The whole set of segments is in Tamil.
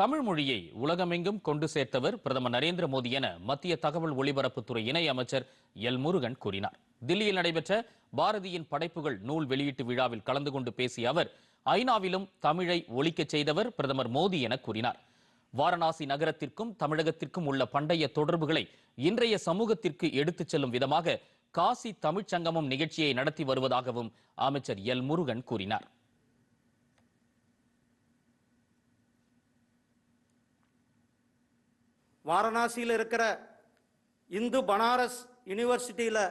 தமிழ் மொழியை உலகமெங்கும் கொண்டு சேர்த்தவர் பிரதமர் நரேந்திர மோடி என மத்திய தகவல் ஒலிபரப்புத்துறை இணை அமைச்சர் எல் முருகன் கூறினார். தில்லியில் நடைபெற்ற பாரதியின் படைப்புகள் நூல் வெளியீட்டு விழாவில் கலந்து கொண்டு பேசிய அவர் ஐநாவிலும் தமிழை ஒழிக்கச் செய்தவர் பிரதமர் மோடி என கூறினார். வாரணாசி நகரத்திற்கும் தமிழகத்திற்கும் உள்ள பண்டைய தொடர்புகளை இன்றைய சமூகத்திற்கு எடுத்துச் செல்லும் விதமாக காசி தமிழ்ச்சங்கமம் நிகழ்ச்சியை நடத்தி வருவதாகவும் அமைச்சர் எல் முருகன் கூறினார். வாரணாசியில் இருக்கிற இந்து பனாரஸ் யூனிவர்சிட்டியில்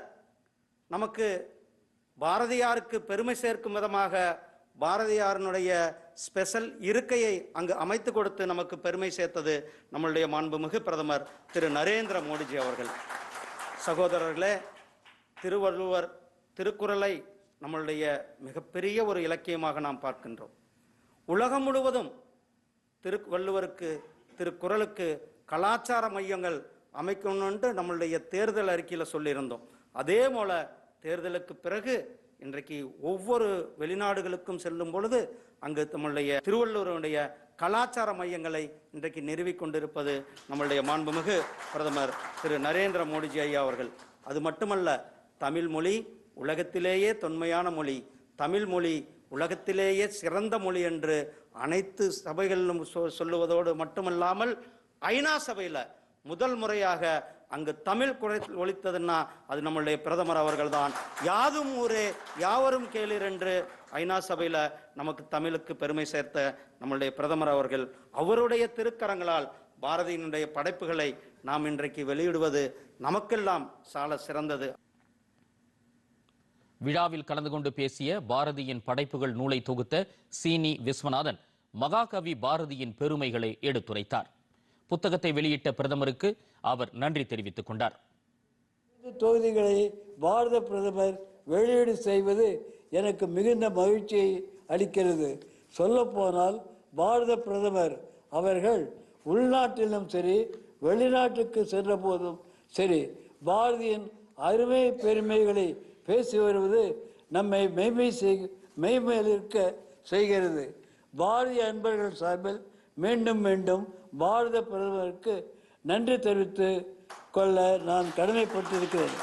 நமக்கு பாரதியாருக்கு பெருமை சேர்க்கும் விதமாக பாரதியாரினுடைய ஸ்பெஷல் இருக்கையை அங்கு அமைத்து கொடுத்து நமக்கு பெருமை சேர்த்தது நம்மளுடைய மாண்புமிகு பிரதமர் திரு நரேந்திர மோடிஜி அவர்கள். சகோதரர்களே திருவள்ளுவர் திருக்குறளை நம்மளுடைய மிகப்பெரிய ஒரு இலக்கியமாக நாம் பார்க்கின்றோம். உலகம் முழுவதும் திருவள்ளுவருக்கு திருக்குறளுக்கு கலாச்சார மையங்கள் அமைக்கணும்ன்ட்டு நம்மளுடைய தேர்தல் அறிக்கையில் சொல்லியிருந்தோம். அதே போல தேர்தலுக்கு பிறகு இன்றைக்கு ஒவ்வொரு வெளிநாடுகளுக்கும் செல்லும் பொழுது அங்கு நம்மளுடைய திருவள்ளுவருடைய கலாச்சார மையங்களை இன்றைக்கு நிறுவிக் கொண்டிருப்பது நம்மளுடைய மாண்புமிகு பிரதமர் திரு நரேந்திர மோடிஜி ஐயா அவர்கள். அது மட்டுமல்ல தமிழ் மொழி உலகத்திலேயே தொன்மையான மொழி தமிழ் மொழி உலகத்திலேயே சிறந்த மொழி என்று அனைத்து சபைகளிலும் சொ- சொல்லுவதோடு மட்டுமல்லாமல் ஐநா சபையில் முதல் முறையாக அங்கு தமிழ் குறை ஒழித்ததுன்னா அது நம்மளுடைய பிரதமர் அவர்கள்தான். யாதும் ஊரே யாவரும் கேளீர் என்று ஐநா சபையில் நமக்கு தமிழுக்கு பெருமை சேர்த்த நம்மளுடைய பிரதமர் அவர்கள் அவருடைய திருக்கரங்களால் பாரதியினுடைய படைப்புகளை நாம் இன்றைக்கு வெளியிடுவது நமக்கெல்லாம் சால சிறந்தது. விழாவில் கலந்து கொண்டு பேசிய பாரதியின் படைப்புகள் நூலை தொகுத்த சீனி விஸ்வநாதன் மகாகவி பாரதியின் பெருமைகளை எடுத்துரைத்தார். புத்தகத்தை வெளியிட்ட பிரதமருக்கு அவர் நன்றி தெரிவித்துக் கொண்டார். இந்த தொகுதிகளை பாரத பிரதமர் வெளியீடு செய்வது எனக்கு மிகுந்த மகிழ்ச்சியை அளிக்கிறது. சொல்லப்போனால் பாரத பிரதமர் அவர்கள் உள்நாட்டிலும் சரி வெளிநாட்டுக்கு சென்ற போதும் சரி பாரதியின் அருமை பெருமைகளை பேசி வருவது நம்மை மெய்மை செய் மெய்மேலிருக்க செய்கிறது. பாரதிய அன்பர்கள் சார்பில் மீண்டும் மீண்டும் பாரத பிரதமருக்கு நன்றி தெரிவித்து கொள்ள நான் கடமைப்பட்டிருக்கிறேன்.